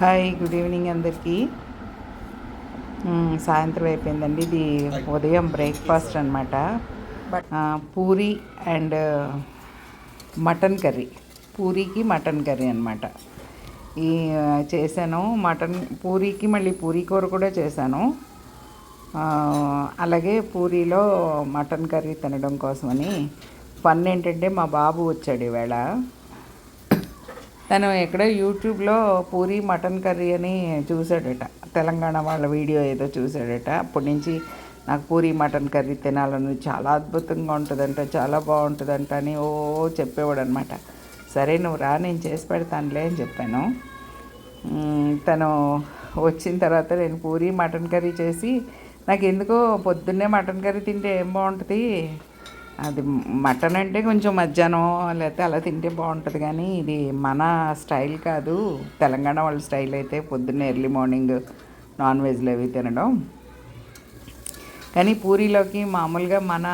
Hi good evening అందరికీ. సాయంత్రం అయిపోయిందండి. ఇది ఉదయం బ్రేక్ఫాస్ట్ అనమాట పూరి అండ్ మటన్ కర్రీ. పూరీకి మటన్ కర్రీ అనమాట ఈ చేశాను మటన్ పూరీకి మళ్ళీ పూరీ కూర కూడా చేశాను. అలాగే పూరీలో మటన్ కర్రీ తినడం కోసమని. ఫన్ ఏంటంటే మా బాబు వచ్చాడు ఈవేళ తను ఎక్కడో యూట్యూబ్లో పూరి మటన్ కర్రీ అని చూశాడట. తెలంగాణ వాళ్ళ వీడియో ఏదో చూశాడట. అప్పటి నుంచి నాకు పూరి మటన్ కర్రీ తినాలని చాలా అద్భుతంగా ఉంటుందంట చాలా బాగుంటుందంట అని ఓ చెప్పేవాడు అనమాట సరే నువ్వు రా నేను చేసి పెడతానులే అని చెప్పాను. తను వచ్చిన తర్వాత నేను పూరి మటన్ కర్రీ చేసి నాకు ఎందుకో పొద్దున్నే మటన్ కర్రీ తింటే ఏం బాగుంటుంది? అది మటన్ అంటే కొంచెం మధ్యాహ్నం లేకపోతే అలా తింటే బాగుంటుంది. కానీ ఇది మన స్టైల్ కాదు. తెలంగాణ వాళ్ళ స్టైల్ అయితే పొద్దున్న ఎర్లీ మార్నింగ్ నాన్ వెజ్లు అవి తినడం. కానీ పూరీలోకి మామూలుగా మన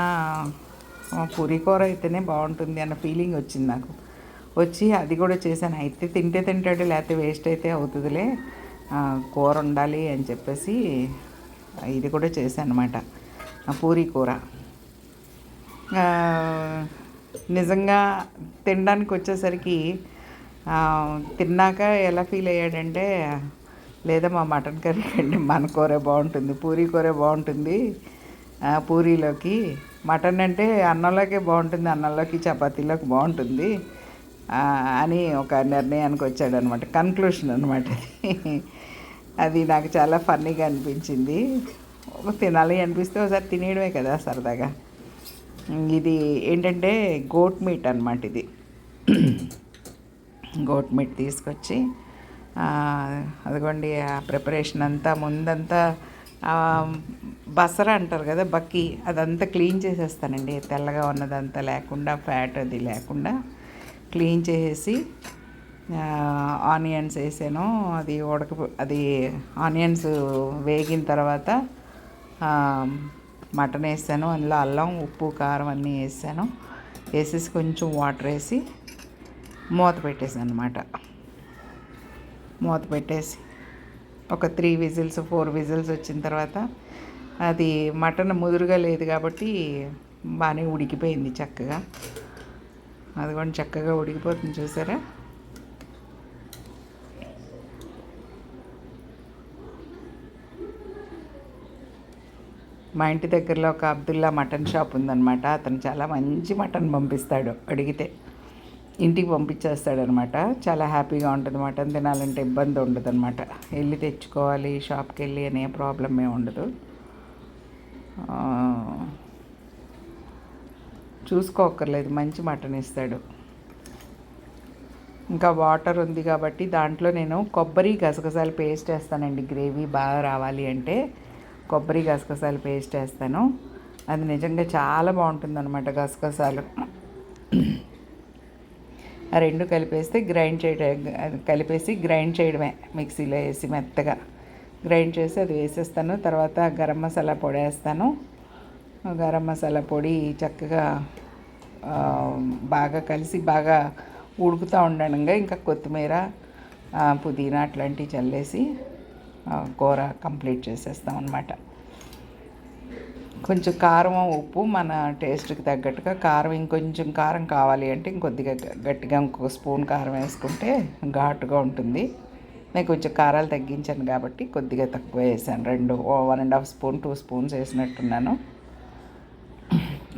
పూరీ కూర అయితేనే బాగుంటుంది అన్న ఫీలింగ్ వచ్చింది నాకు. వచ్చి అది కూడా చేశాను. అయితే తింటే తింటాడు లేకపోతే వేస్ట్ అయితే అవుతుందిలే. కూర ఉండాలి అని చెప్పేసి ఇది కూడా చేశాను అనమాట పూరీ కూర. నిజంగా తినడానికి వచ్చేసరికి తిన్నాక ఎలా ఫీల్ అయ్యాడంటే లేదా మా మటన్ కర్రీ కంటే మన కూరే బాగుంటుంది పూరీ కూరే బాగుంటుంది పూరీలోకి. మటన్ అంటే అన్నంలోకే బాగుంటుంది అన్నంలోకి చపాతీలోకి బాగుంటుంది అని ఒక నిర్ణయానికి వచ్చాడనమాట కన్క్లూషన్ అనమాట అది. నాకు చాలా ఫన్నీగా అనిపించింది. తినాలి అనిపిస్తే ఒకసారి తినేయడమే కదా సరదాగా. ఇది ఏంటంటే గోట్ మీట్ అనమాట ఇది. గోట్ మీట్ తీసుకొచ్చి అదిగోండి ఆ ప్రిపరేషన్ అంతా ముందంతా బసర అంటారు కదా బక్కి అదంతా క్లీన్ చేసేస్తానండి. తెల్లగా ఉన్నదంతా లేకుండా ఫ్యాట్ అది లేకుండా క్లీన్ చేసేసి ఆనియన్స్ వేసాను. అది ఉడక అది ఆనియన్స్ వేగిన తర్వాత మటన్ వేసాను అందులో అల్లం ఉప్పు కారం అన్నీ వేసాను. వేసేసి కొంచెం వాటర్ వేసి మూత పెట్టేసాను అనమాట మూత పెట్టేసి ఒక త్రీ విజిల్స్ ఫోర్ విజిల్స్ వచ్చిన తర్వాత అది మటన్ ముదురుగా లేదు కాబట్టి బాగానే ఉడికిపోయింది చక్కగా. అది కూడా చక్కగా ఉడికిపోతుంది చూసారా? మా ఇంటి దగ్గరలో ఒక అబ్దుల్లా మటన్ షాప్ ఉందన్నమాట. అతను చాలా మంచి మటన్ పంపిస్తాడు. అడిగితే ఇంటికి పంపించేస్తాడనమాట చాలా హ్యాపీగా ఉంటుంది మటన్ తినాలంటే ఇబ్బంది ఉండదు అనమాట వెళ్ళి తెచ్చుకోవాలి షాప్కి వెళ్ళి అనే ప్రాబ్లం ఏమి ఉండదు. చూసుకోకర్లేదు చూసుకోక్కర్లేదు. మంచి మటన్ ఇస్తాడు. ఇంకా వాటర్ ఉంది కాబట్టి దాంట్లో నేను కొబ్బరి గసగసాలు పేస్ట్ వేస్తానండి గ్రేవీ బాగా రావాలి అంటే కొబ్బరి గసగసాలు పేస్ట్ వేస్తాను అది నిజంగా చాలా బాగుంటుంది అనమాట గసగసాలు. ఆ రెండు కలిపేస్తే గ్రైండ్ చేయడం కలిపేసి గ్రైండ్ చేయడమే మిక్సీలో వేసి మెత్తగా. గ్రైండ్ చేసి అది వేసేస్తాను. తర్వాత గరం మసాలా పొడి వేస్తాను. గరం మసాలా పొడి చక్కగా బాగా కలిసి బాగా ఉడుకుతూ ఉండడంగా ఇంకా కొత్తిమీర పుదీనా అట్లాంటివి చల్లేసి కూర కంప్లీట్ చేసేస్తాం అనమాట కొంచెం కారం ఉప్పు మన టేస్ట్కి తగ్గట్టుగా కారం ఇంకొంచెం కారం కావాలి అంటే ఇంకొద్దిగా గట్టిగా ఇంకొక స్పూన్ కారం వేసుకుంటే ఘాటుగా ఉంటుంది. నేను కొంచెం కారాలు తగ్గించాను కాబట్టి కొద్దిగా తక్కువ వేసాను. రెండు one and half spoon two spoons వేసినట్టున్నాను.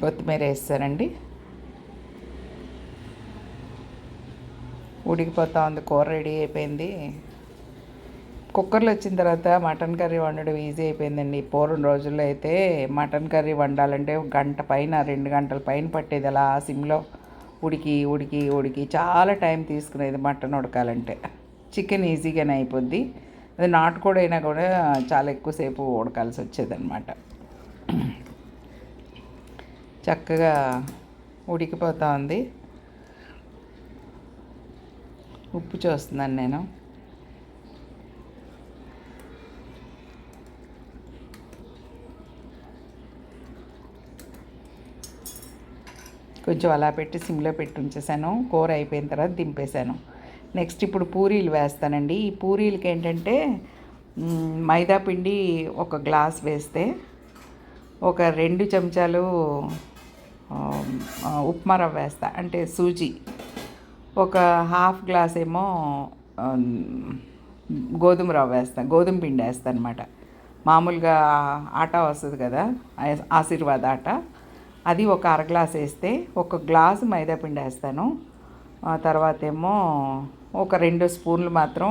కొత్తిమీర వేసానండి ఉడికిపోతా ఉంది. కూర రెడీ అయిపోయింది. కుక్కర్లో వచ్చిన తర్వాత మటన్ కర్రీ వండడం ఈజీ అయిపోయిందండి. పూర్వం రోజుల్లో అయితే మటన్ కర్రీ వండాలంటే గంట పైన రెండు గంటల పైన పట్టేది. అలా సిమ్లో ఉడికి ఉడికి ఉడికి చాలా టైం తీసుకునేది మటన్ ఉడకాలంటే. చికెన్ ఈజీగానే అయిపోద్ది. అది నాటుకోడి అయినా కూడా చాలా ఎక్కువసేపు ఉడకాల్సి వచ్చేదన్నమాట. చక్కగా ఉడికిపోతా ఉంది. ఉప్పు చూస్తున్నాను నేను. కొంచెం అలా పెట్టి సిమ్లో పెట్టి ఉంచేసాను. కూర అయిపోయిన తర్వాత దింపేశాను. నెక్స్ట్ ఇప్పుడు పూరీలు వేస్తానండి. ఈ పూరీలకి ఏంటంటే మైదా పిండి ఒక గ్లాస్ వేస్తే ఒక రెండు చెంచాలు ఉప్మా రవ్వ వేస్తా. అంటే సూజీ. ఒక హాఫ్ గ్లాస్ ఏమో గోధుమ రవ్వ వేస్తాను గోధుమ పిండి వేస్తాను అనమాట మామూలుగా ఆట వస్తుంది కదా ఆశీర్వాద ఆశీర్వాద్ ఆట. అది ఒక అర గ్లాస్ వేస్తే ఒక గ్లాసు మైదాపిండి వేస్తాను. తర్వాత ఏమో ఒక రెండు స్పూన్లు మాత్రం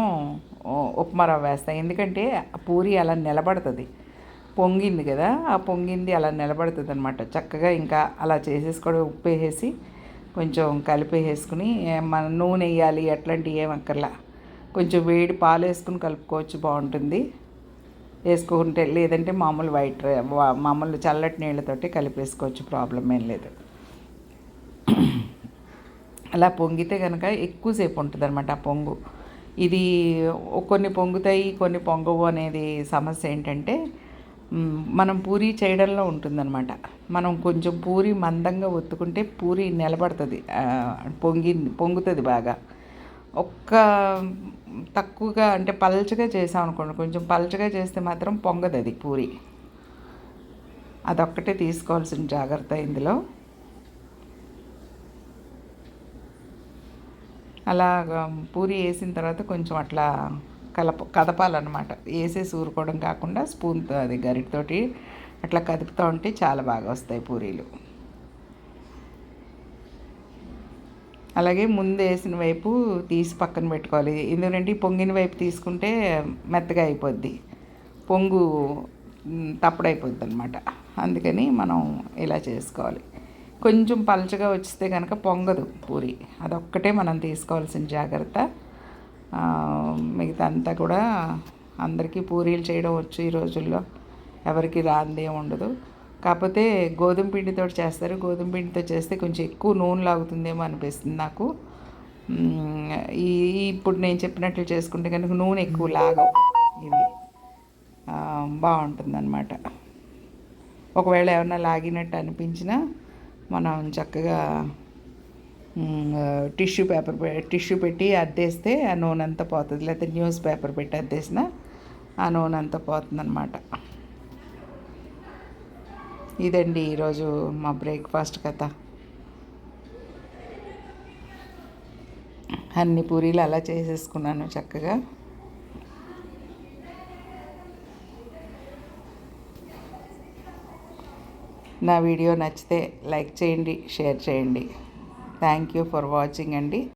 ఉప్మా రవ్వ వేస్తాను ఎందుకంటే ఆ పూరి అలా నిలబడుతుంది. పొంగింది కదా ఆ పొంగింది అలా నిలబడుతుంది అనమాట చక్కగా ఇంకా అలా చేసేసుకోవడం ఉప్పు వేసేసి కొంచెం కలిపేసుకుని మన నూనె వేయాలి అట్లాంటివి ఏం అక్కర్లా. కొంచెం వేడి పాలు వేసుకుని కలుపుకోవచ్చు బాగుంటుంది. వేసుకుంటే లేదంటే మామూలు వైట్ మామూలు చల్లటి నీళ్ళతోటి కలిపేసుకోవచ్చు ప్రాబ్లం ఏం లేదు. అలా పొంగితే కనుక ఎక్కువసేపు ఉంటుంది అనమాట ఆ పొంగు. ఇది కొన్ని పొంగుతాయి కొన్ని పొంగవు అనేది సమస్య ఏంటంటే మనం పూరి చేయడంలో ఉంటుందన్నమాట. మనం కొంచెం పూరి మందంగా ఒత్తుకుంటే పూరి నిలబడుతుంది పొంగి పొంగుతుంది బాగా. ఒక్క తక్కువగా అంటే పల్చగా చేసాం అనుకోండి కొంచెం పల్చగా చేస్తే మాత్రం పొంగదు అది పూరి. అదొక్కటే తీసుకోవాల్సిన జాగ్రత్త ఇందులో. అలా పూరి వేసిన తర్వాత కొంచెం అట్లా కలప కదపాలన్నమాట. వేసేసి ఊరుకోవడం కాకుండా స్పూన్తో అది గరిటతోటి అట్లా కదుపుతూ ఉంటే చాలా బాగా వస్తాయి పూరీలు. అలాగే ముందు వేసిన వైపు తీసి పక్కన పెట్టుకోవాలి. ఎందుకంటే పొంగిన వైపు తీసుకుంటే మెత్తగా అయిపోద్ది. పొంగు మ్, తప్పుడైపోద్ది అనమాట అందుకని మనం ఇలా చేసుకోవాలి. కొంచెం పలచగా వచ్చితే కనుక పొంగదు పూరి. అదొక్కటే మనం తీసుకోవాల్సిన జాగ్రత్త. మిగతా అంతా కూడా అందరికీ పూరీలు చేయడం వచ్చు ఈ రోజుల్లో. ఎవరికి రాందేం ఉండదు. కాకపోతే గోధుమ పిండితో చేస్తారు. గోధుమ పిండితో చేస్తే కొంచెం ఎక్కువ నూనె లాగుతుందేమో అనిపిస్తుంది నాకు. ఈ ఇప్పుడు నేను చెప్పినట్లు చేసుకుంటే కనుక నూనె ఎక్కువ లాగవు. ఇవి బాగుంటుంది అనమాట ఒకవేళ ఏమన్నా లాగినట్టు అనిపించినా మనం చక్కగా టిష్యూ పేపర్ టిష్యూ పెట్టి అద్దేస్తే ఆ నూనె అంతా పోతుంది. లేకపోతే న్యూస్ పేపర్ పెట్టి అద్దేసిన ఆ నూనె అంతా పోతుందన్నమాట. ఇదండి ఈరోజు మా బ్రేక్ఫాస్ట్ కథ. అన్ని పూరీలు అలా చేసేసుకున్నాను చక్కగా. నా వీడియో నచ్చితే లైక్ చేయండి షేర్ చేయండి. థ్యాంక్ యూ ఫర్ వాచింగ్ అండి.